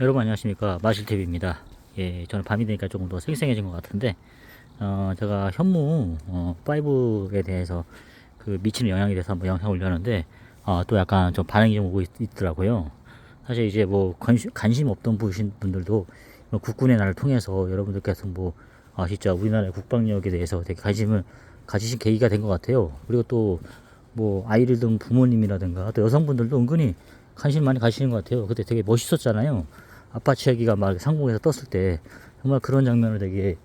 여러분 안녕하십니까? 마실탭입니다. 예 저는 밤이 되니까 조금 더 생생해진 것 같은데 어 제가 현무 어 5에 대해서 그 미치는 영향에 대해서 한번 영상 올렸는데 어 또 약간 좀 반응이 좀 오고 있, 더라고요. 사실 이제 뭐 관심, 관심 없던 분신 분들도 뭐 국군의 날을 통해서 여러분들께서 뭐 아 진짜 우리나라의 국방력에 대해서 되게 관심을 가지신 계기가 된 것 같아요. 그리고 또 뭐 아이를 둔 부모님이라든가 또 여성분들도 은근히 관심 많이 가시는 것 같아요. 그때 되게 멋있었잖아요 아파치 헬기가 막 상공에서 떴을 때 정말 그런 장면을 되게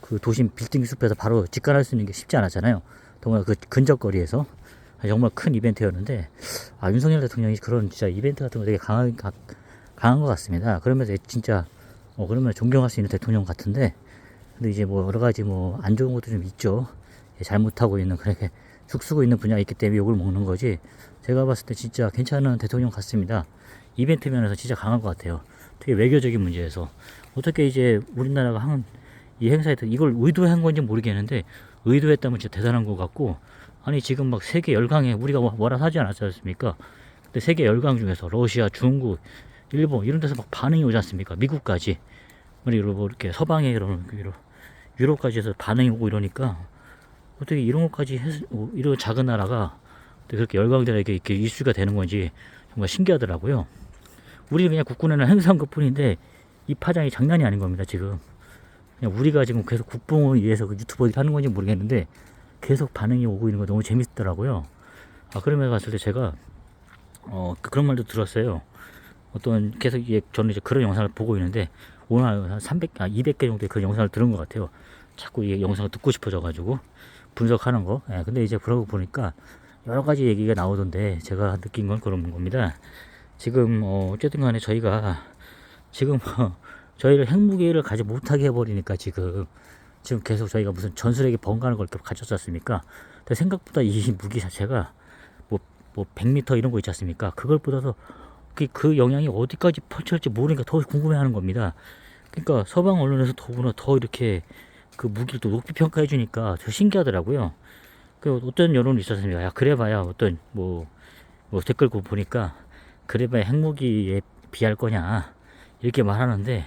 그 도심 빌딩 숲에서 바로 직관할 수 있는 게 쉽지 않았잖아요. 정말 그 근접거리에서 정말 큰 이벤트였는데 아 윤석열 대통령이 그런 진짜 이벤트 같은 거 되게 강한 가- 강한 것 같습니다. 그러면서 진짜 어 그러면 존경할 수 있는 대통령 같은데 근데 이제 뭐 여러 가지 뭐 안 좋은 것도 좀 있죠. 예, 잘못하고 있는 그렇게 죽쓰고 있는 분야가 있기 때문에 욕을 먹는 거지. 제가 봤을 때 진짜 괜찮은 대통령 같습니다. 이벤트 면에서 진짜 강한 것 같아요. 되게 외교적인 문제에서 어떻게 이제 우리나라가 한 이 행사에 대- 이걸 의도한 건지 모르겠는데 의도했다면 진짜 대단한 것 같고 아니 지금 막 세계 열강에 우리가 뭐- 뭐라 하지 않았지 않습니까? 근데 세계 열강 중에서 러시아, 중국, 일본 이런 데서 막 반응이 오지 않습니까? 미국까지 그리고 뭐 이렇게 서방에 이런 유럽, 유럽까지 해서 반응이 오고 이러니까 어떻게 이런 것까지 해서 뭐 이런 작은 나라가 그렇게 열강들에게 이렇게 이슈가 되는 건지 정말 신기하더라고요. 우리는 그냥 국군에는 행사한 것 뿐인데 이 파장이 장난이 아닌 겁니다 지금. 그냥 우리가 지금 계속 국뽕을 위해서 그 유튜버들이 하는 건지 모르겠는데 계속 반응이 오고 있는 거 너무 재밌더라고요. 아 그러면서 봤을 때 제가 어 그- 그런 말도 들었어요. 어떤 계속 이게 저는 이제 그런 영상을 보고 있는데 오늘 한 300, 아 200개 정도의 그런 영상을 들은 것 같아요. 자꾸 이 영상을 듣고 싶어져 가지고 분석하는 거. 예, 근데 이제 그러고 보니까 여러 가지 얘기가 나오던데 제가 느낀 건 그런 겁니다 지금 어, 어쨌든 간에 저희가 지금 어, 저희를 핵무기를 가지 못하게 해버리니까 지금 지금 계속 저희가 무슨 전술핵이 번가는 걸 가졌지 않습니까? 근데 생각보다 이 무기 자체가 뭐, 뭐 100m 이런 거 있지 않습니까? 그걸 보다도 그, 그 영향이 어디까지 펼쳐질지 모르니까 더 궁금해 하는 겁니다. 그러니까 서방 언론에서 더구나 더 이렇게 그 무기를 또 높이 평가해 주니까 더 신기하더라고요. 그 어떤 여론이 있었습니다. 야 그래봐야 어떤 뭐, 뭐 댓글 고 보니까 그래봐야 핵무기에 비할 거냐 이렇게 말하는데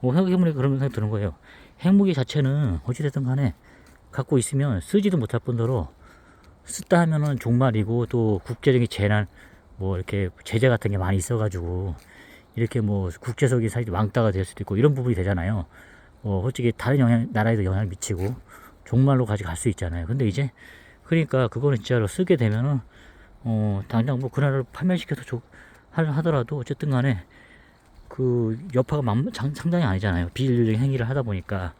뭐 생각해보니까 그런 생각이 드는 거예요. 핵무기 자체는 어찌됐든 간에 갖고 있으면 쓰지도 못할 뿐더러 쓰다 하면은 종말이고 또 국제적인 재난 뭐 이렇게 제재 같은 게 많이 있어 가지고 이렇게 뭐 국제적인 사실 왕따가 될 수도 있고 이런 부분이 되잖아요. 뭐 솔직히 다른 영향 나라에도 영향을 미치고 종말로까지 갈 수 있잖아요. 근데 이제 그러니까 그거는 진짜로 쓰게 되면은 어 당장 뭐그 나라를 파멸시켜서 조, 하- 하더라도 어쨌든 간에 그 여파가 상당히 아니잖아요. 비인륜적인 행위를 하다 보니까.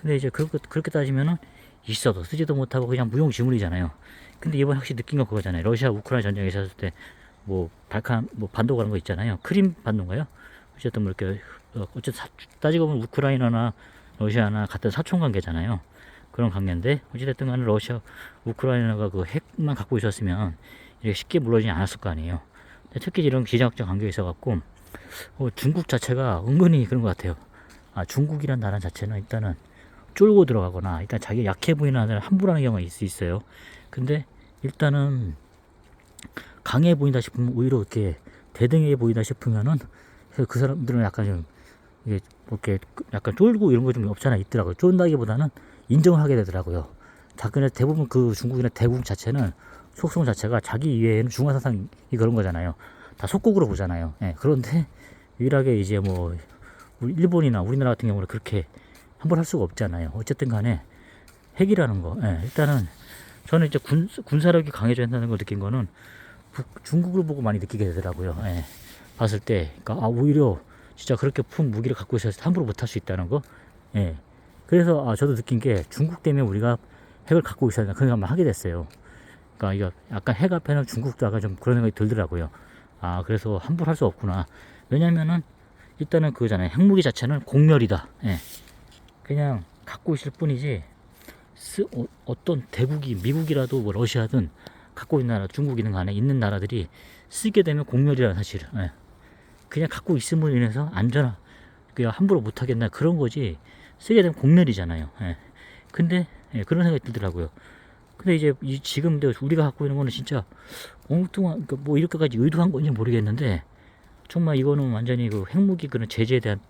근데 이제 그렇게, 그렇게 따지면은 있어도 쓰지도 못하고 그냥 무용지물이잖아요. 근데 이번에 확실히 느낀 건 그거잖아요. 러시아 우크라이나 전쟁에 있었을 때 뭐 발칸 뭐 반도 그런 거 있잖아요. 크림 반도인가요? 어쨌든 뭐 이렇게 어, 어쨌든 사- 따지고 보면 우크라이나나 러시아나 같은 사촌 관계잖아요. 그런 관계인데 어찌됐든 간에 러시아 우크라이나가 그 핵만 갖고 있었으면 이렇게 쉽게 물러지지 않았을 거 아니에요. 근데 특히 이런 기자학적 관계가 있어갖고 어, 중국 자체가 은근히 그런 것 같아요. 아, 중국이란 나라 자체는 일단은 쫄고 들어가거나 일단 자기 약해 보이는 하늘 함부로 하는 경우가 있을 수 있어요. 근데 일단은 강해 보인다 싶으면 오히려 이렇게 대등해 보인다 싶으면은 그 사람들은 약간 좀 이게 뭐 이렇게 약간 쫄고 이런 거 좀 없잖아 있더라고요. 쫀다기보다는 인정을 하게 되더라고요. 다 그냥 대부분 그 중국이나 대국 자체는 속성 자체가 자기 이외에는 중화 사상이 그런 거잖아요. 다 속국으로 보잖아요. 예, 그런데 유일하게 이제 뭐 일본이나 우리나라 같은 경우는 그렇게 함부로 할 수가 없잖아요. 어쨌든 간에 핵이라는 거. 예, 일단은 저는 이제 군, 군사력이 강해져야 한다는 걸 느낀 거는 북- 중국을 보고 많이 느끼게 되더라고요. 예, 봤을 때. 그러니까 아, 오히려 진짜 그렇게 큰 무기를 갖고 있어서 함부로 못 할 수 있다는 거. 예. 그래서 아, 저도 느낀 게 중국 때문에 우리가 핵을 갖고 있어야 된다. 그런 생각만 하게 됐어요. 그러니까 이거 약간 핵 앞에는 중국도 약간 좀 그런 생각이 들더라고요. 아, 그래서 함부로 할 수 없구나. 왜냐면은 일단은 그거잖아요. 핵무기 자체는 공멸이다. 예. 그냥 갖고 있을 뿐이지 쓰, 어, 떤 대국이 미국이라도 뭐 러시아든 갖고 있는 나라 중국이든 간에 있는 나라들이 쓰게 되면 공멸이라는 사실은 예. 그냥 갖고 있음으로 인해서 안전하 그냥 함부로 못 하겠나 그런 거지 쓰게 되면 공멸이잖아요. 예. 근데 예, 그런 생각이 들더라고요. 근데 이제 이 지금 우리가 갖고 있는 거는 진짜 엉뚱한 그러니까 뭐 이렇게까지 의도한 건지 모르겠는데 정말 이거는 완전히 그 핵무기 그런 제재에 대한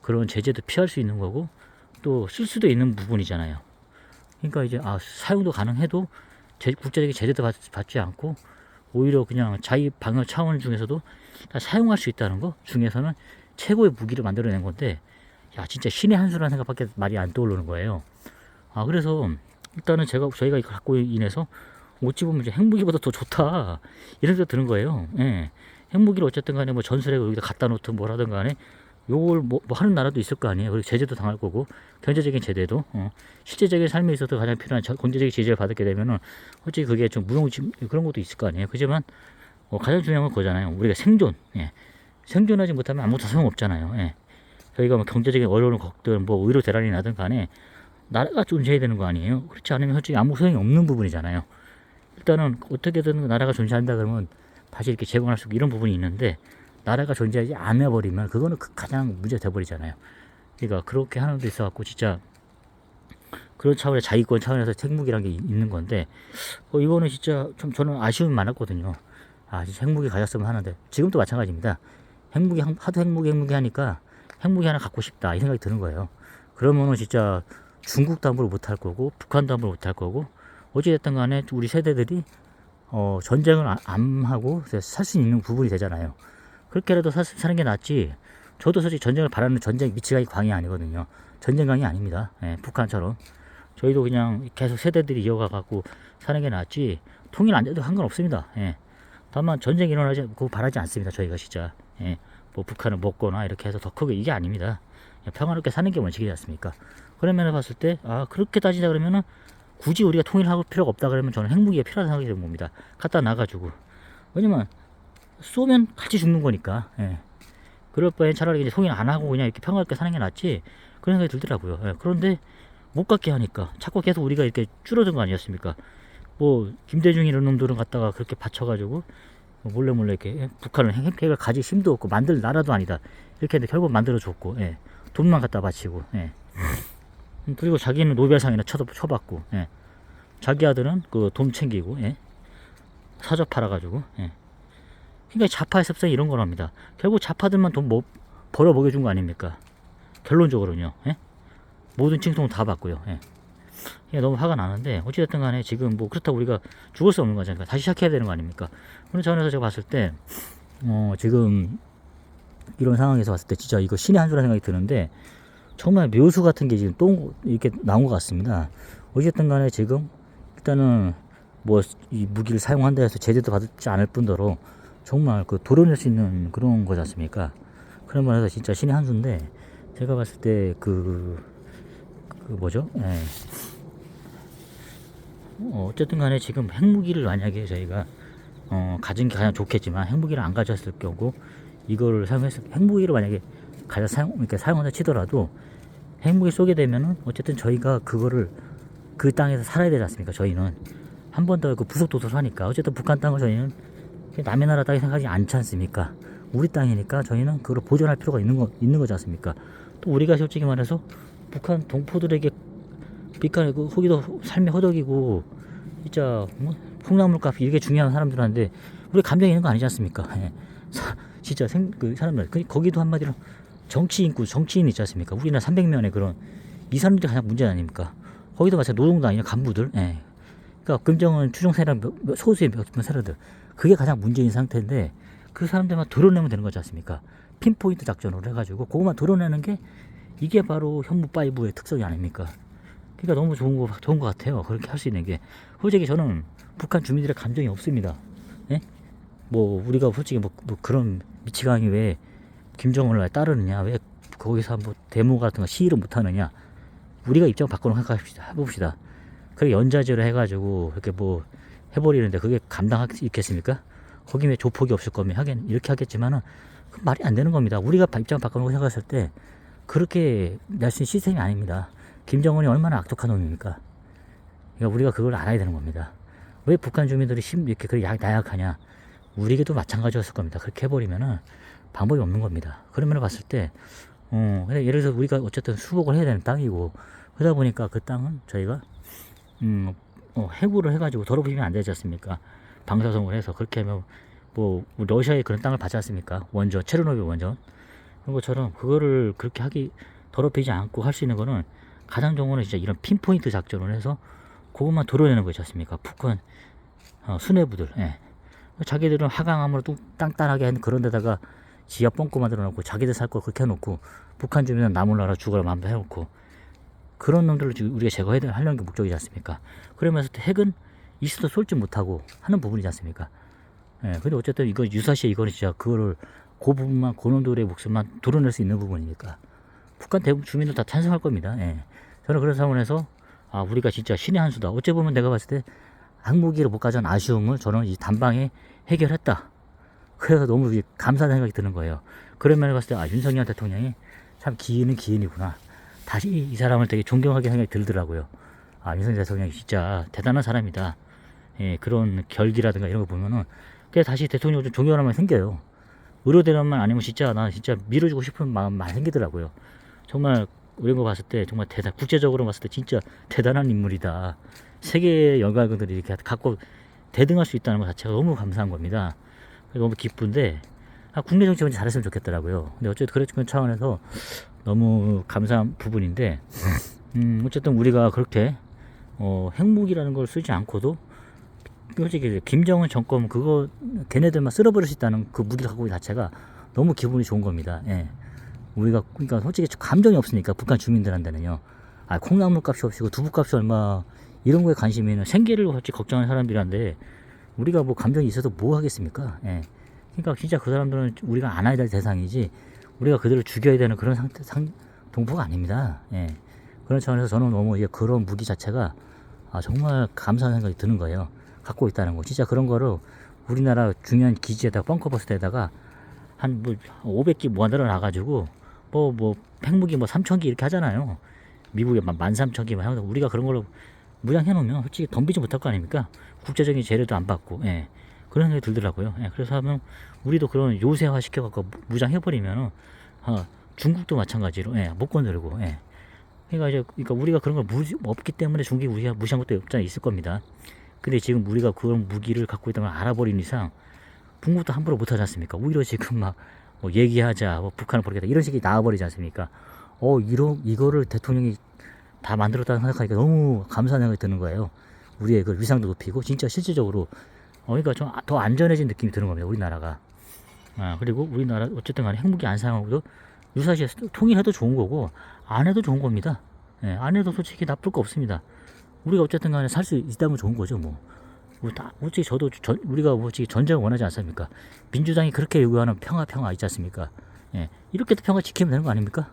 그런 제재도 피할 수 있는 거고 또 쓸 수도 있는 부분이잖아요. 그러니까 이제 아 사용도 가능해도 제, 국제적인 제재도 받, 받지 않고 오히려 그냥 자기 방어 차원 중에서도 다 사용할 수 있다는 거 중에서는 최고의 무기를 만들어낸 건데 야 진짜 신의 한 수라는 생각밖에 말이 안 떠오르는 거예요. 아 그래서 일단은 제가 저희가 갖고 인해서 어찌 보면 이제 핵무기보다 더 좋다 이런 생각 드는 거예요. 예. 핵무기를 어쨌든 간에 뭐 전술에 여기다 갖다 놓든 뭐라든 간에 요걸 뭐, 뭐 하는 나라도 있을 거 아니에요. 그리고 제재도 당할 거고 경제적인 제재도 어. 실제적인 삶에 있어서 가장 필요한 저- 경제적인 제재를 받게 되면은 솔직히 그게 좀 무용 그런 것도 있을 거 아니에요. 그지만 어, 가장 중요한 건 그거잖아요. 우리가 생존, 예. 생존하지 못하면 아무것도 소용 없잖아요. 예. 저희가 뭐 경제적인 어려움을 겪든 뭐 의료 대란이 나든 간에 나라가 존재해야 되는 거 아니에요. 그렇지 않으면 솔직히 아무 소용이 없는 부분이잖아요. 일단은 어떻게든 나라가 존재한다 그러면 다시 이렇게 제공할 수 있고 이런 부분이 있는데 나라가 존재하지 않아 버리면 그거는 그 가장 문제 돼 버리잖아요. 그러니까 그렇게 하는 데 있어 갖고 진짜 그런 차원의 자위권 차원에서 핵무기라는 게 있- 있는 건데 어, 이거는 진짜 좀 저는 아쉬움이 많았거든요. 아 진짜 핵무기 가졌으면 하는데 지금도 마찬가지입니다. 핵무기 한- 하도 핵무기 핵무기 하니까 핵무기 하나 갖고 싶다 이 생각이 드는 거예요. 그러면은 진짜 중국도 함부로 못할 거고 북한도 함부로 못할 거고 어찌됐든 간에 우리 세대들이 어, 전쟁을 안- 안 하고 살 수 있는 부분이 되잖아요. 그렇게라도 사, 사는 게 낫지. 저도 솔직히 전쟁을 바라는 전쟁 미치광이 광이 아니거든요. 전쟁광이 아닙니다. 예, 북한처럼. 저희도 그냥 계속 세대들이 이어가 갖고 사는 게 낫지. 통일 안 돼도 상관없습니다. 예. 다만 전쟁 일어나지 그거 바라지 않습니다. 저희가 진짜. 예. 뭐 북한을 먹거나 이렇게 해서 더 크게 이게 아닙니다. 평화롭게 사는 게 원칙이지 않습니까? 그런 면에 봤을 때, 아, 그렇게 따지자 그러면은 굳이 우리가 통일할 필요가 없다 그러면 저는 핵무기가 필요하다고 생각이 드는 겁니다. 갖다 놔가지고. 왜냐면, 쏘면 같이 죽는 거니까. 예. 그럴 바엔 차라리 이제 통일 안 하고 그냥 이렇게 평화롭게 사는 게 낫지. 그런 생각이 들더라고요. 예. 그런데 못 갖게 하니까 자꾸 계속 우리가 이렇게 줄어든 거 아니었습니까? 뭐, 김대중 이런 놈들은 갖다가 그렇게 받쳐가지고 몰래 몰래 이렇게 예, 북한을 핵- 핵을 가질 힘도 없고 만들 나라도 아니다. 이렇게 했는데 결국 만들어줬고, 예. 돈만 갖다 바치고, 예. 음, 그리고 자기는 노벨상이나 쳐, 쳐받고, 예. 자기 아들은 그 돈 챙기고, 예. 사저 팔아가지고, 예. 그러니까 좌파의 습성이 이런 거랍니다. 결국 좌파들만 돈 뭐, 벌어 먹여준 거 아닙니까? 결론적으로는요, 예. 모든 칭송 다 받고요, 예. 너무 화가 나는데, 어찌됐든 간에 지금 뭐 그렇다고 우리가 죽을 수 없는 거잖아요. 다시 시작해야 되는 거 아닙니까? 그런 차원에서 제가 봤을 때, 어, 지금 이런 상황에서 봤을 때 진짜 이거 신의 한 수라는 생각이 드는데, 정말 묘수 같은 게 지금 또 이렇게 나온 것 같습니다. 어쨌든 간에 지금 일단은 뭐 이 무기를 사용한다 해서 제재도 받지 않을 뿐더러 정말 그 도려낼 수 있는 그런 거지 않습니까? 그런 면에서 진짜 신의 한 수인데 제가 봤을 때그 그 뭐죠? 예. 어, 어쨌든 간에 지금 핵무기를 만약에 저희가 어, 가진 게 가장 좋겠지만 핵무기를 안 가졌을 경우 이거를 사용했을 핵무기를 만약에 가져 사용 이렇게 사용한다 치더라도 핵무기 쏘게 되면은 어쨌든 저희가 그거를 그 땅에서 살아야 되지 않습니까? 저희는 한 번 더 그 부속 도서를 하니까 어쨌든 북한 땅을 저희는 남의 나라 땅이 생각하지 않지 않습니까? 우리 땅이니까 저희는 그걸 보존할 필요가 있는 거 있는 거지 않습니까? 또 우리가 솔직히 말해서 북한 동포들에게 빛깔 그 호기도 삶의 허덕이고 진짜 뭐 콩나물값 이게 중요한 사람들한테 우리 감정이 있는 거 아니지 않습니까? 예. 사, 진짜 생, 그 사람들 그, 거기도 한마디로 정치 인구 정치인 있지 않습니까? 우리나라 300명의 그런 이 사람들이 가장 문제 아닙니까? 거기도 마찬가지 노동당이나 간부들, 예. 그러니까 금정은 추종세랑 몇- 몇- 소수의 몇 몇 사람들 그게 가장 문제인 상태인데 그 사람들만 드러내면 되는 거지 않습니까? 핀포인트 작전으로 해가지고 그것만 드러내는 게 이게 바로 현무 파이브의 특성이 아닙니까? 그러니까 너무 좋은 거 좋은 것 같아요. 그렇게 할 수 있는 게 솔직히 저는 북한 주민들의 감정이 없습니다. 예? 뭐 우리가 솔직히 뭐, 뭐 그런 미치광이 왜 김정은을 따르느냐, 왜 거기서 뭐 데모 같은 거 시위를 못 하느냐, 우리가 입장 바꾸는 생각합시다. 해봅시다. 그게 연자제로 해가지고 이렇게 뭐 해버리는데 그게 감당하겠습니까? 거기 왜 조폭이 없을 거면 하긴 이렇게 하겠지만은 그 말이 안 되는 겁니다. 우리가 입장 바꾸는 거 생각했을 때 그렇게 낼수 있는 시스템이 아닙니다. 김정은이 얼마나 악독한 놈입니까? 그러니까 우리가 그걸 알아야 되는 겁니다. 왜 북한 주민들이 심 이렇게 그렇게 약- 나약하냐? 우리에게도 마찬가지였을 겁니다. 그렇게 해버리면은 방법이 없는 겁니다. 그런 면을 봤을 때, 어, 예를 들어서 우리가 어쨌든 수복을 해야 되는 땅이고, 그러다 보니까 그 땅은 저희가, 음, 어, 해구를 해가지고 더럽히면 안 되지 않습니까? 방사성을 해서 그렇게 하면 뭐 러시아에 그런 땅을 받지 않습니까? 원전 체르노빌 원전 그런 것처럼 그거를 그렇게 하기 더럽히지 않고 할 수 있는 거는 가장 좋은 거는 진짜 이런 핀포인트 작전을 해서 그것만 도려내는 거지 않습니까? 북한 어, 수뇌부들 예. 자기들은 하강함으로 뚝 땅땅하게 한 그런 데다가 지하 뻥고 만들어 놓고 자기들 살 거 그렇게 해놓고 북한 주민은 나몰라라 죽어라 마음대로 해놓고 그런 놈들을 지금 우리가 제거해야 될- 하려는 게 목적이지 않습니까? 그러면서 또 핵은 있어도 쏠지 못하고 하는 부분이지 않습니까? 예, 근데 어쨌든 이거 유사시에 이거는 진짜 그거를 그 부분만 그 놈들의 목숨만 도려낼 수 있는 부분이니까 북한 대부분 주민들 다 찬성할 겁니다. 예. 저는 그런 상황에서 아 우리가 진짜 신의 한 수다. 어째 보면 내가 봤을 때 항무기를 못 가져온 아쉬움을 저는 이 단방에 해결했다. 그래서 너무 감사한 생각이 드는 거예요. 그런 면을 봤을 때 아 윤석열 대통령이 참 기인은 기인이구나. 다시 이 사람을 되게 존경하게 생각이 들더라고요. 아 윤석열 대통령이 진짜 대단한 사람이다. 예, 그런 결기라든가 이런 거 보면은 그게 다시 대통령을 좀 존경하는 마음이 생겨요. 의료대란만 아니면 진짜 나 진짜 밀어주고 싶은 마음 많이 생기더라고요. 정말 이런 거 봤을 때 정말 대단 국제적으로 봤을 때 진짜 대단한 인물이다. 세계 영광들이 이렇게 갖고 대등할 수 있다는 것 자체가 너무 감사한 겁니다. 너무 기쁜데 아, 국내 정치 먼저 잘했으면 좋겠더라고요. 근데 어쨌든 그런 차원에서 너무 감사한 부분인데 음, 어쨌든 우리가 그렇게 어, 핵무기라는 걸 쓰지 않고도 솔직히 김정은 정권 그거 걔네들만 쓸어버릴 수 있다는 그 무기를 갖고 있는 자체가 너무 기분이 좋은 겁니다. 예. 우리가 그러니까 솔직히 감정이 없으니까 북한 주민들한테는요. 아 콩나물 값이 없이고 두부 값이 얼마 이런 거에 관심이 있는 생계를 솔직히 걱정하는 사람들인데 우리가 뭐 감정이 있어도 뭐 하겠습니까? 예. 그러니까 진짜 그 사람들은 우리가 안아야 될 대상이지 우리가 그들을 죽여야 되는 그런 상태 상 동포가 아닙니다. 예. 그런 차원에서 저는 너무 이게 그런 무기 자체가 아, 정말 감사한 생각이 드는 거예요. 갖고 있다는 거. 진짜 그런 거를 우리나라 중요한 기지에다가 벙커버스에다가 한 뭐 500기 모아들어 놔가지고 뭐 뭐 핵무기 뭐 3,000기 이렇게 하잖아요. 미국에 만 13,000기만 하는데 우리가 그런 걸로 무장해 놓으면 솔직히 덤비지 못할 거 아닙니까? 국제적인 재료도 안 받고 예. 그런 생각이 들더라고요. 예. 그래서 하면 우리도 그런 요새화 시켜갖고 무장해 버리면은 어, 중국도 마찬가지로 예. 못 건드리고 예. 그러니까 이제 그러니까 우리가 그런 걸 무지, 없기 때문에 중국이 무시한, 무시한 것도 없잖아 있을 겁니다. 근데 지금 우리가 그런 무기를 갖고 있다는 걸 알아버린 이상 중국도 함부로 못하지 않습니까? 오히려 지금 막 뭐 얘기하자, 뭐 북한을 버리겠다 이런 식이 나와버리지 않습니까? 어 이런 이거를 대통령이 다 만들었다는 생각하니까 너무 감사한 생각이 드는 거예요. 우리의 그 위상도 높이고 진짜 실질적으로 어 그러니까 좀 더 안전해진 느낌이 드는 겁니다. 우리나라가. 아 그리고 우리나라 어쨌든 간에 핵무기 안 사용하고도 유사시에 통일해도 좋은 거고 안 해도 좋은 겁니다. 예, 안 해도 솔직히 나쁠 거 없습니다. 우리가 어쨌든 간에 살 수 있다면 좋은 거죠, 뭐. 우리 다, 솔직히 저도 전, 우리가 솔직히 전쟁을 원하지 않습니까? 민주당이 그렇게 요구하는 평화, 평화 있지 않습니까? 예, 이렇게도 평화 지키면 되는 거 아닙니까?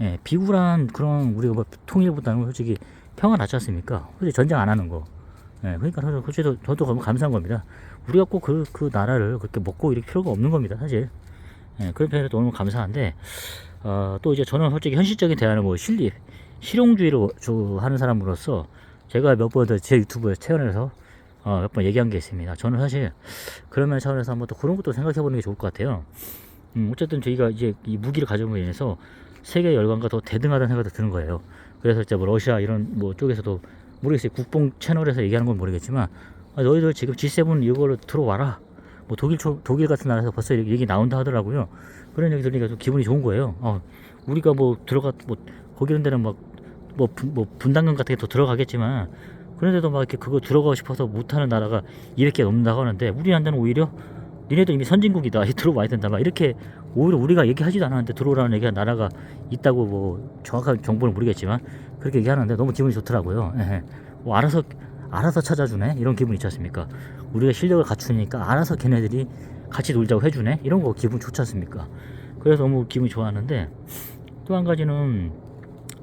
예, 비굴한 그런 우리가 뭐 통일보다는 솔직히 평화 낫지 않습니까? 솔직히 전쟁 안 하는 거. 예, 그러니까 저도, 솔직히 저도 너무 감사한 겁니다. 우리가 꼭 그, 그 나라를 그렇게 먹고 이럴 필요가 없는 겁니다, 사실. 예, 그런 편에서 너무 감사한데, 어, 또 이제 저는 솔직히 현실적인 대안을 뭐 실리, 실용주의로 주- 하는 사람으로서 제가 몇 번 제 유튜브에 채널에서 어, 몇 번 얘기한 게 있습니다. 저는 사실 그러면 차원에서 한번 또 그런 것도 생각해 보는 게 좋을 것 같아요. 음, 어쨌든 저희가 이제 이 무기를 가져옴으로 인해서 세계 열강과 더 대등하다는 생각도 드는 거예요. 그래서 이제 뭐 러시아 이런 뭐 쪽에서도 모르겠어요. 국뽕 채널에서 얘기하는 건 모르겠지만 아, 너희들 지금 G7 이거를 들어와라. 뭐 독일 초- 독일 같은 나라에서 벌써 얘기 나온다 하더라고요. 그런 얘기 들으니까 좀 기분이 좋은 거예요. 어, 우리가 뭐 들어가 뭐 거기 이런 데는 막 뭐, 분, 뭐 분담금 같은 게 더 들어가겠지만 그런데도 막 이렇게 그거 들어가고 싶어서 못하는 나라가 200개 넘는다고 하는데 우리한테는 오히려 니네도 이미 선진국이다. 들어와야 된다. 막 이렇게 오히려 우리가 얘기하지도 않았는데 들어오라는 얘기가 나라가 있다고 뭐 정확한 정보는 모르겠지만 그렇게 얘기하는데 너무 기분이 좋더라고요. 예. 뭐 알아서 알아서 찾아주네? 이런 기분 있지 않습니까? 우리가 실력을 갖추니까 알아서 걔네들이 같이 놀자고 해주네? 이런 거 기분 좋지 않습니까? 그래서 너무 기분이 좋았는데 또 한 가지는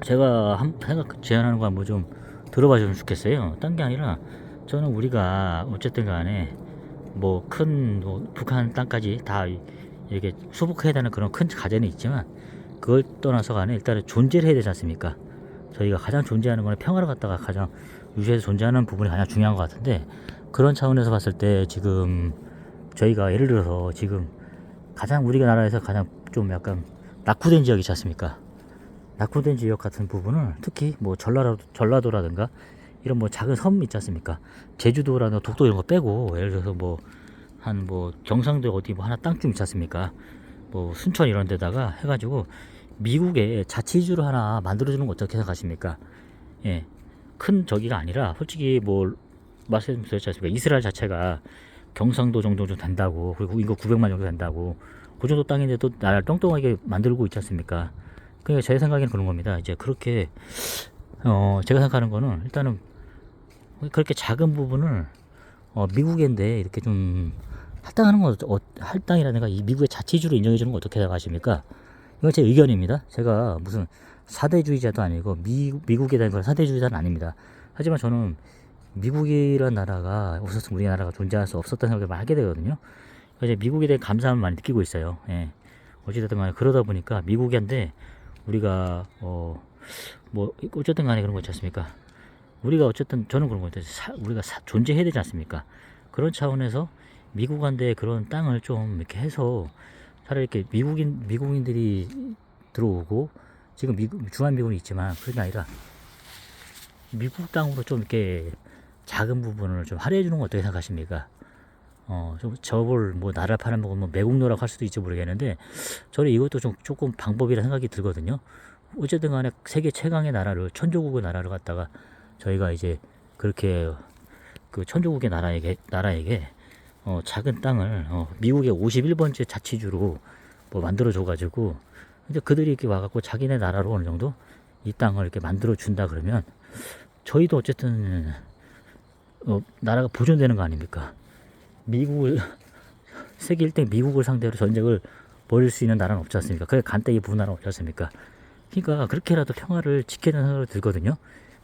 제가 한 생각 제안하는 거 한번 좀 들어봐 주면 좋겠어요. 딴 게 아니라 저는 우리가 어쨌든 간에 뭐큰 북한 땅까지 다 이렇게 수복해야 되는 그런 큰 과제는 있지만 그걸 떠나서 간에 일단은 존재를 해야 되지 않습니까? 저희가 가장 존재하는 거는 평화를 갖다가 가장 유지해서 존재하는 부분이 가장 중요한 것 같은데 그런 차원에서 봤을 때 지금 저희가 예를 들어서 지금 가장 우리가 나라에서 가장 좀 약간 낙후된 지역이 있지 않습니까? 낙후된 지역 같은 부분을 특히 뭐 전라도, 전라도라든가 이런 뭐 작은 섬 있지 않습니까? 제주도라든가 독도 이런 거 빼고 예를 들어서 뭐한뭐 경상도 어디 뭐 하나 땅좀 있지 않습니까? 뭐 순천 이런 데다가 해가지고 미국에 자치주를 하나 만들어주는 거 어떻게 생각하십니까? 예. 큰 저기가 아니라 솔직히 뭐 말씀드렸지 않습니까? 이스라엘 자체가 경상도 정도 좀 된다고 그리고 인구 900만 정도 된다고 그 정도 땅인데도 나라를 똥똥하게 만들고 있지 않습니까? 그러니까 제 생각에는 그런 겁니다. 이제 그렇게 어 제가 생각하는 거는 일단은 그렇게 작은 부분을 어 미국인데 이렇게 좀 할당하는 건 어, 할당이라든가 이 미국의 자치주로 인정해 주는 거 어떻게 생각하십니까? 이건 제 의견입니다. 제가 무슨 사대주의자도 아니고 미, 미국에 대한 건 사대주의자는 아닙니다. 하지만 저는 미국이란 나라가 없었으면 우리나라가 존재할 수 없었다는 생각을 하게 되거든요. 그래서 미국에 대한 감사함을 많이 느끼고 있어요. 예. 어찌됐든 간에 그러다 보니까 미국인데 우리가 어뭐 어쨌든 간에 그런 거 있지 않습니까? 우리가 어쨌든 저는 그런 거. 사- 우리가 사- 존재해야 되지 않습니까? 그런 차원에서 미국한테 그런 땅을 좀 이렇게 해서 차라리 이렇게 미국인 미국인들이 들어오고 지금 미국 주한 미군이 있지만 그게 아니라 미국 땅으로 좀 이렇게 작은 부분을 좀 할애해 주는 건 어떻게 생각하십니까? 어, 좀 저걸 뭐 나라 팔아먹으면 뭐 매국노라고 할 수도 있지 모르겠는데 저는 이것도 좀 조금 방법이라 생각이 들거든요. 어쨌든 간에 세계 최강의 나라를 천조국의 나라를 갖다가 저희가 이제 그렇게 그 천조국의 나라에게 나라에게 어, 작은 땅을 어, 미국의 51번째 자치주로 뭐 만들어 줘 가지고 이제 그들이 이렇게 와 갖고 자기네 나라로 어느 정도 이 땅을 이렇게 만들어 준다 그러면 저희도 어쨌든 어, 나라가 보존되는 거 아닙니까? 미국을 세계 1등 미국을 상대로 전쟁을 벌일 수 있는 나라는 없지 않습니까? 그게 간단히 나라 없지 않습니까? 그러니까 그렇게라도 평화를 지켜야 되는 생각이 들거든요.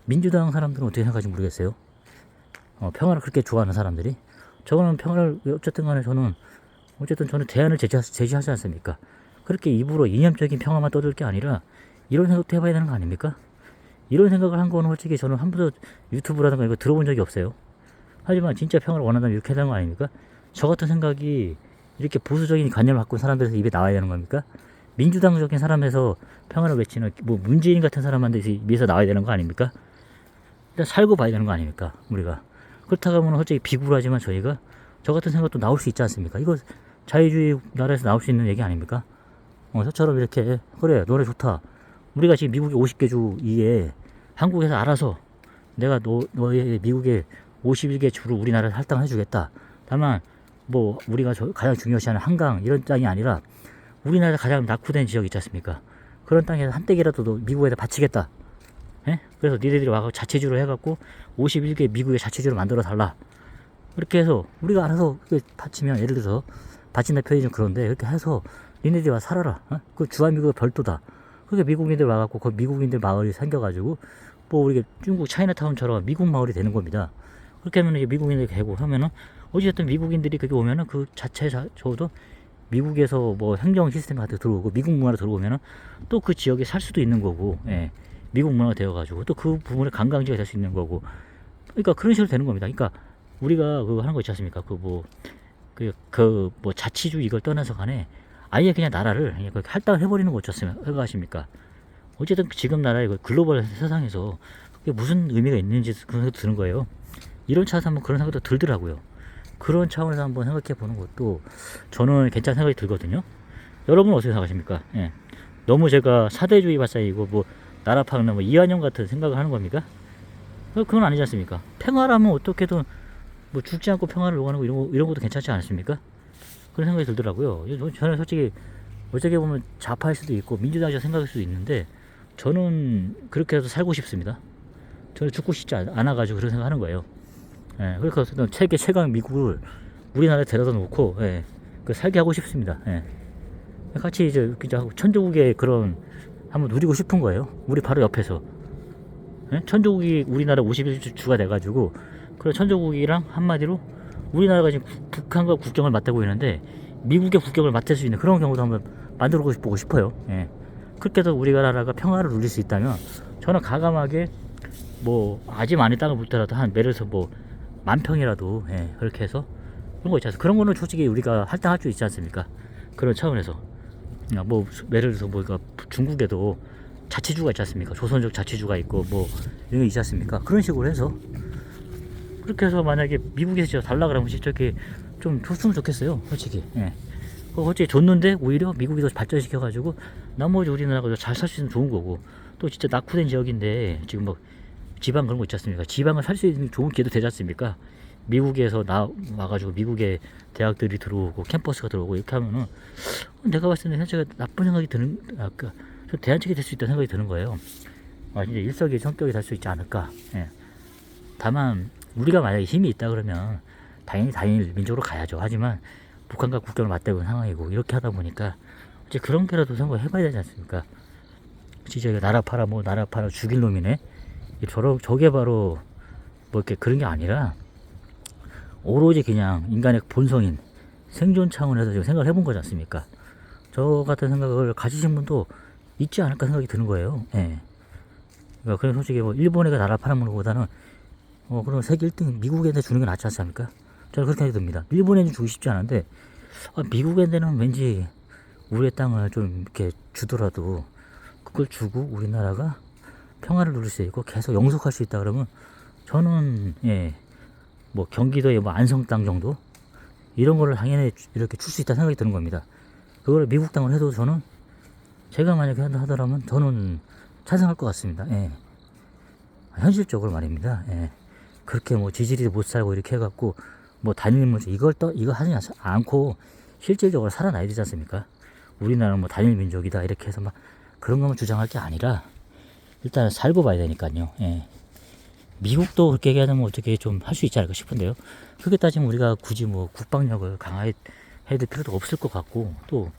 민주당 사람들은 어떻게 생각하지 모르겠어요. 어, 평화를 그렇게 좋아하는 사람들이 저거는 평화를 어쨌든 간에 저는 어쨌든 저는 대안을 제시하, 제시하지 않습니까? 그렇게 입으로 이념적인 평화만 떠들 게 아니라 이런 생각도 해봐야 되는 거 아닙니까? 이런 생각을 한 거는 솔직히 저는 한 번도 유튜브라든가 이거 들어본 적이 없어요. 하지만 진짜 평화를 원한다면 이렇게 되는 거 아닙니까? 저 같은 생각이 이렇게 보수적인 관념을 갖고 사람들에서 입에 나와야 되는 겁니까? 민주당적인 사람에서 평화를 외치는 뭐 문재인 같은 사람한테 입에서 나와야 되는 거 아닙니까? 일단 살고 봐야 되는 거 아닙니까? 우리가 그렇다고 하면 솔직히 비굴하지만 저희가 저 같은 생각도 나올 수 있지 않습니까? 이거 자유주의 나라에서 나올 수 있는 얘기 아닙니까? 어, 저처럼 이렇게 그래 노래 좋다. 우리가 지금 미국의 50개 주 이에 한국에서 알아서 내가 너 너의 미국의 51개 주로 우리나라를 할당해 주겠다. 다만 뭐 우리가 저- 가장 중요시하는 한강 이런 땅이 아니라 우리나라 가장 낙후된 지역 있지 않습니까? 그런 땅에서 한너 미국에다 바치겠다. 예? 그래서 니네들이 와서 자체주로 해갖고 51개 미국의 자체주로 만들어 달라. 그렇게 해서 우리가 알아서 바치면 예를 들어서 바친다 표현이 좀 그런데 이렇게 해서 니네들이 와 살아라. 어? 그 주한미국의 별도다. 그게 미국인들 와갖고 그 미국인들 마을이 생겨가지고 뭐 우리 중국 차이나타운처럼 미국 마을이 되는 겁니다. 그렇게 하면 이제 미국인들이 되고 하면은 어쨌든 미국인들이 그게 오면은 그 자체 자, 저도 미국에서 뭐 행정 시스템 같은 게 들어오고 미국 문화로 들어오면은 또 그 지역에 살 수도 있는 거고, 예. 미국 문화가 되어가지고 또 그 부분에 관광지가 될 수 있는 거고, 그러니까 그런 식으로 되는 겁니다. 그러니까 우리가 그거 하는 거 있지 않습니까? 그 뭐, 그, 그, 뭐, 자치주 이걸 떠나서 간에 아예 그냥 나라를 그냥 할당을 해버리는 거 어쩌습니까? 생각하십니까? 어쨌든 지금 나라의 그 글로벌 세상에서 그게 무슨 의미가 있는지 그런 생각도 드는 거예요. 이런 차에서 한번 그런 생각도 들더라고요. 그런 차원에서 한번 생각해 보는 것도 저는 괜찮은 생각이 들거든요. 여러분은 어떻게 생각하십니까? 예. 너무 제가 사대주의 발사이고 뭐 나라 파는 뭐 이한영 같은 생각을 하는 겁니까? 어, 그건 아니지 않습니까? 평화라면 어떻게든 뭐 죽지 않고 평화를 요구하는 거 이런, 거, 이런 것도 괜찮지 않습니까? 그런 생각이 들더라고요. 저- 저는 솔직히 어떻게 보면 좌파일 수도 있고 민주당이라 생각할 수도 있는데 저는 그렇게 해서 살고 싶습니다. 저는 죽고 싶지 않- 않아가지고 그런 생각하는 거예요. 예, 그래서 저는 세계 최강 미국을 우리나라에 데려다 놓고 예, 그 살게 하고 싶습니다. 예. 같이 이제 천조국의 그런 한번 누리고 싶은 거예요. 우리 바로 옆에서. 예? 천조국이 우리나라 51주가 돼가지고 그런 천조국이랑 한마디로 우리나라가 지금 국- 북한과 국경을 맞대고 있는데 미국의 국경을 맡을 수 있는 그런 경우도 한번 만들어 보고 싶어요. 예. 그렇게 해서 우리가 나라가 평화를 누릴 수 있다면 저는 가감하게 뭐 아직 많이 땅을 묻더라도 한 예를 들어서 뭐 만 평이라도 예, 그렇게 해서 그런 거 않습니까? 그런 거는 솔직히 우리가 할당할 수 있지 않습니까? 그런 차원에서 야, 뭐 예를 들어서 뭐 그러니까 중국에도 자치주가 있지 않습니까? 조선족 자치주가 있고 뭐 이런 게 있지 않습니까? 그런 식으로 해서 그렇게 해서 만약에 미국에서 달라 그러면 이렇게 좀 줬으면 좋겠어요, 솔직히. 예. 그거 솔직히 줬는데 오히려 미국이 더 발전시켜가지고 나머지 우리나라가 잘 살 수 있으면 좋은 거고 또 진짜 낙후된 지역인데 지금 뭐 지방 그런 거 있지 않습니까? 지방을 살 수 있는 좋은 기회도 되지 않습니까? 미국에서 나 와가지고 미국의 대학들이 들어오고 캠퍼스가 들어오고 이렇게 하면은 내가 봤을 때는 현재가 나쁜 생각이 드는 아까 좀 대안책이 될 수 있다는 생각이 드는 거예요. 아, 이제 일석이 성격이 될 수 있지 않을까. 예. 다만 우리가 만약에 힘이 있다 그러면 당연히 단일 민족으로 가야죠. 하지만 북한과 국경을 맞대고 있는 상황이고 이렇게 하다 보니까 이제 그런 게라도 생각을 해봐야 되지 않습니까? 진짜 나라 팔아 뭐 나라 팔아 죽일 놈이네. 이 저러 저게 바로 뭐 이렇게 그런 게 아니라 오로지 그냥 인간의 본성인 생존 차원에서 지금 생각을 해본 거지 않습니까? 저 같은 생각을 가지신 분도 있지 않을까 생각이 드는 거예요. 예. 그러니까 그냥 솔직히 뭐 일본에가 나라 팔아먹는 것보다는 어 그럼 세계 1등 미국한테 주는 게 낫지 않습니까? 저는 그렇게 생각이 듭니다. 일본에는 주고 싶지 않은데 아, 미국한테는 왠지 우리의 땅을 좀 이렇게 주더라도 그걸 주고 우리나라가 평화를 누릴 수 있고 계속 영속할 수 있다 그러면 저는 예 뭐 경기도의 뭐 안성 땅 정도 이런 거를 당연히 주- 이렇게 줄 수 있다 생각이 드는 겁니다. 그걸 미국 땅을 해도 저는 제가 만약에 한다 하더라면 저는 찬성할 것 같습니다. 예. 현실적으로 말입니다. 예. 그렇게 뭐 지지리도 못 살고 이렇게 해갖고 뭐 단일 문제 이걸 또 이거 하지 않- 않고 실질적으로 살아나야 되지 않습니까? 우리나라는 뭐 단일 민족이다 이렇게 해서 막 그런 것만 주장할 게 아니라 일단 살고 봐야 되니까요. 예. 미국도 그렇게 얘기하면 어떻게 좀 할 수 있지 않을까 싶은데요. 그렇게 따지면 우리가 굳이 뭐 국방력을 강화해 될 필요도 없을 것 같고 또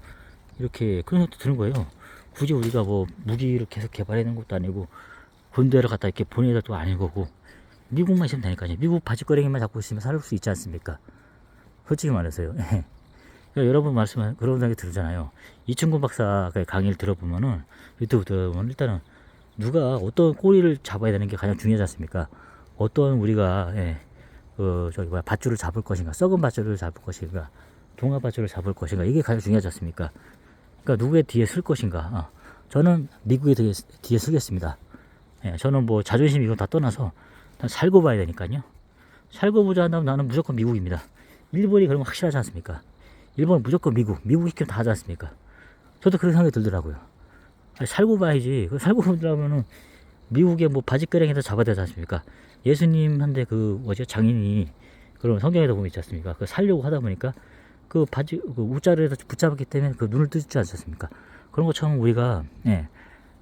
이렇게 그런 생각도 드는 거예요. 굳이 우리가 뭐 무기를 계속 개발해낸 것도 아니고 군대를 갖다 이렇게 보내다 도 아닐 거고 미국만 있으면 되니까요. 미국 바지거랭이만 잡고 있으면 살 수 있지 않습니까? 솔직히 말해서요. 그러니까 여러분 말씀은 그런 생각이 들잖아요. 이충근 박사가 강의를 들어보면은 유튜브 들어보면 일단은 누가 어떤 꼬리를 잡아야 되는 게 가장 중요하지 않습니까? 어떤 우리가 예, 그 저기 뭐야 밧줄을 잡을 것인가, 썩은 밧줄을 잡을 것인가, 동화 밧줄을 잡을 것인가 이게 가장 중요하지 않습니까? 그러니까 누구의 뒤에 쓸 것인가. 어. 저는 미국의 뒤에, 뒤에 쓰겠습니다. 예, 저는 뭐 자존심 이건 다 떠나서 살고 봐야 되니까요. 살고 보자 한다면 나는 무조건 미국입니다. 일본이 그런 거 확실하지 않습니까? 일본은 무조건 미국, 미국 시키면 다 하지 않습니까? 저도 그런 생각이 들더라고요. 아니, 살고 봐야지. 그 살고 보려면은 미국의 뭐 바지가랑이도 잡아야 되지 않습니까? 예수님한테 그 뭐지 장인이 그런 성경에도 보면 있지 않습니까? 그 살려고 하다 보니까 그 바지 그 옷자리에서 붙잡았기 때문에 그 눈을 뜨지 않습니까? 그런 것처럼 우리가 예,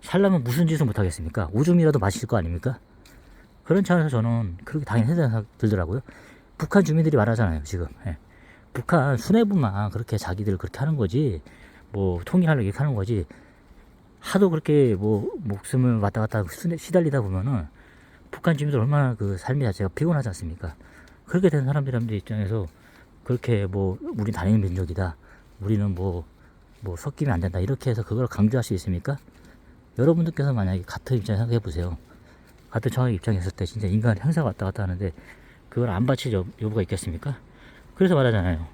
살려면 무슨 짓을 못 하겠습니까? 오줌이라도 마실 거 아닙니까? 그런 차원에서 저는 그렇게 당연히 생각 들더라고요. 북한 주민들이 말하잖아요, 지금. 예. 북한 수뇌부만 그렇게 자기들 그렇게 하는 거지, 뭐 통일하려고 이렇게 하는 거지. 하도 그렇게 뭐 목숨을 왔다 갔다 수- 시달리다 보면은 북한 주민들 얼마나 그 삶이 자체가 피곤하지 않습니까? 그렇게 된 사람들 입장에서 그렇게 뭐 우리 단일 민족이다, 우리는 뭐뭐 섞이면 안 된다 이렇게 해서 그걸 강조할 수 있습니까? 여러분들께서 만약에 같은 입장 생각해 보세요. 같은 정의 입장에 있을 때 진짜 인간 형사가 왔다 갔다 하는데 그걸 안 바칠 여, 여부가 있겠습니까? 그래서 말하잖아요.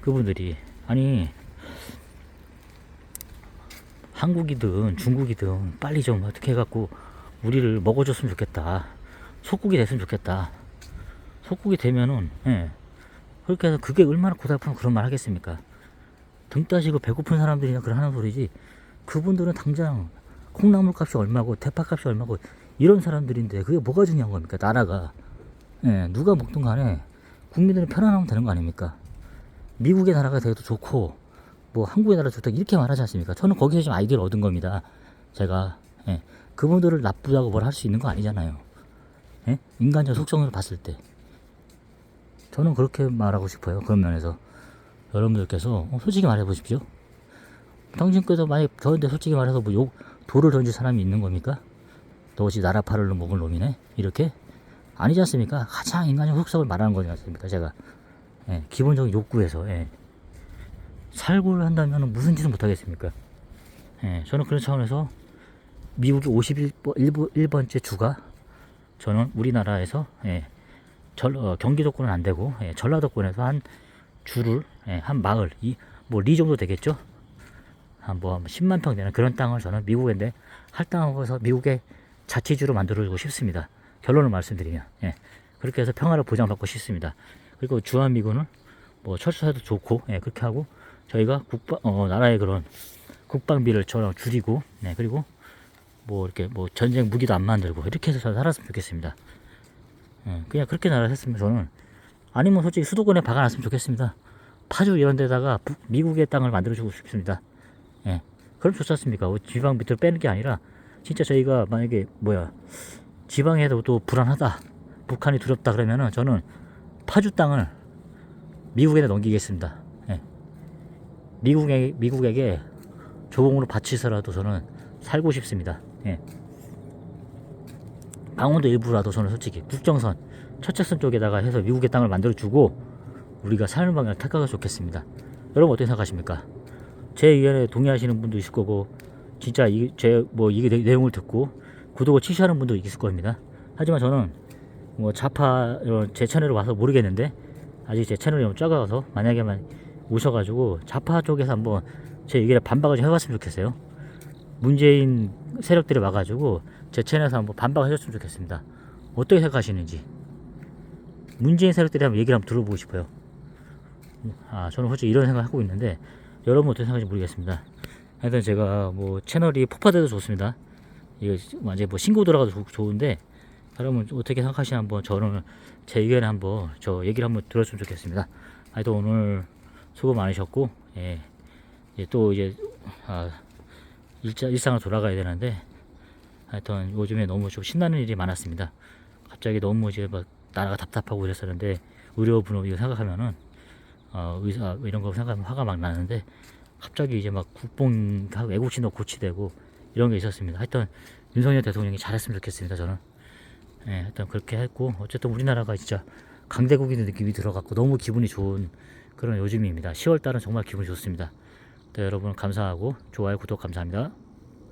그분들이 아니 한국이든 중국이든 빨리 좀 어떻게 해갖고 우리를 먹어줬으면 좋겠다. 속국이 됐으면 좋겠다. 속국이 되면은 예. 그렇게 해서 그게 얼마나 고달프면 그런 말 하겠습니까? 등 따시고 배고픈 사람들이나 그런 하는 소리지 그분들은 당장 콩나물 값이 얼마고 대파 값이 얼마고 이런 사람들인데 그게 뭐가 중요한 겁니까 나라가 예, 누가 먹든 간에 국민들은 편안하면 되는 거 아닙니까 미국의 나라가 되도 좋고 뭐 한국의 나라 좋다 이렇게 말하지 않습니까 저는 거기서 좀 아이디어를 얻은 겁니다 제가 예, 그분들을 나쁘다고 뭘 할 수 있는 거 아니잖아요 예? 인간적 속성을 봤을 때 저는 그렇게 말하고 싶어요 그런 면에서 여러분들께서 어, 솔직히 말해 보십시오. 당신께서 만약 저한테 솔직히 말해서 뭐 욕, 돌을 던질 사람이 있는 겁니까? 너지 나라 팔을 먹을 놈이네? 이렇게? 아니지 않습니까? 가장 인간적 속성을 말하는 거지 않습니까? 제가. 예, 기본적인 욕구에서, 예. 살고를 한다면 무슨 짓을 못하겠습니까? 예, 저는 그런 차원에서 미국이 51번, 째 주가 저는 우리나라에서, 예, 절, 어, 경기도권은 안 되고, 예, 전라도권에서 한 주를 예, 한 마을 이뭐리 정도 되겠죠? 한뭐 10만 평 되는 그런 땅을 저는 미국인데 할당하고서 미국의 자치주로 만들어주고 싶습니다. 결론을 말씀드리면 예, 그렇게 해서 평화를 보장받고 싶습니다. 그리고 주한미군을 뭐 철수사도 좋고 예, 그렇게 하고 저희가 국방 어, 나라의 그런 국방비를 저 줄이고 네 그리고 뭐 이렇게 뭐 전쟁 무기도 안 만들고 이렇게 해서 잘 살았으면 좋겠습니다. 예, 그냥 그렇게 나라 했으면 저는 아니면 솔직히 수도권에 박아놨으면 좋겠습니다. 파주 이런 데다가 북- 미국의 땅을 만들어주고 싶습니다. 예, 그럼 좋지 않습니까? 뭐 지방 밑으로 빼는 게 아니라 진짜 저희가 만약에 뭐야 지방에도 또 불안하다, 북한이 두렵다 그러면은 저는 파주 땅을 미국에다 넘기겠습니다. 예. 미국에 미국에게 조공으로 바치서라도 저는 살고 싶습니다. 예. 강원도 일부라도 저는 솔직히 국정선 첫째선 쪽에다가 해서 미국의 땅을 만들어 주고 우리가 사는 방향을 택하가 좋겠습니다. 여러분 어떻게 생각하십니까? 제 의견에 동의하시는 분도 있을 거고 진짜 제뭐 이게 내- 내용을 듣고 구독을 취시하는 분도 있을 겁니다. 하지만 저는 뭐 좌파 제 채널에 와서 모르겠는데 아직 제 채널이 너무 작아서 만약에만 오셔가지고 좌파 쪽에서 한번 제 의견에 반박을 좀 해봤으면 좋겠어요. 문재인 세력들이 와가지고 제 채널에서 한번 반박을 해줬으면 좋겠습니다. 어떻게 생각하시는지 문재인 세력들이 한번 얘기를 한번 들어보고 싶어요. 아 저는 솔직히 이런 생각 하고 있는데 여러분 어떻게 생각하는지 모르겠습니다. 하여튼 제가 뭐 채널이 폭파돼도 좋습니다. 이거 완전 뭐 신고 들어가도 좋- 좋은데 여러분 어떻게 생각하시나 한번 저는 제 의견을 한번 저 얘기를 한번 들었으면 좋겠습니다. 하여튼 오늘 수고 많으셨고 예, 이제 또 이제 아, 일자, 일상을 돌아가야 되는데 하여튼 요즘에 너무 좀 신나는 일이 많았습니다. 갑자기 너무 이제 막 나라가 답답하고 이랬었는데 의료 분업 이거 생각하면은 어, 의사 이런 거 생각하면 화가 막 나는데 갑자기 이제 막 국뽕 애국심도 고취되고 이런 게 있었습니다. 하여튼 윤석열 대통령이 잘했으면 좋겠습니다. 저는 예, 하여튼 그렇게 했고 어쨌든 우리나라가 진짜 강대국인 느낌이 들어갔고 너무 기분이 좋은 그런 요즘입니다. 10월 달은 정말 기분이 좋습니다. 네, 여러분 감사하고 좋아요 구독 감사합니다.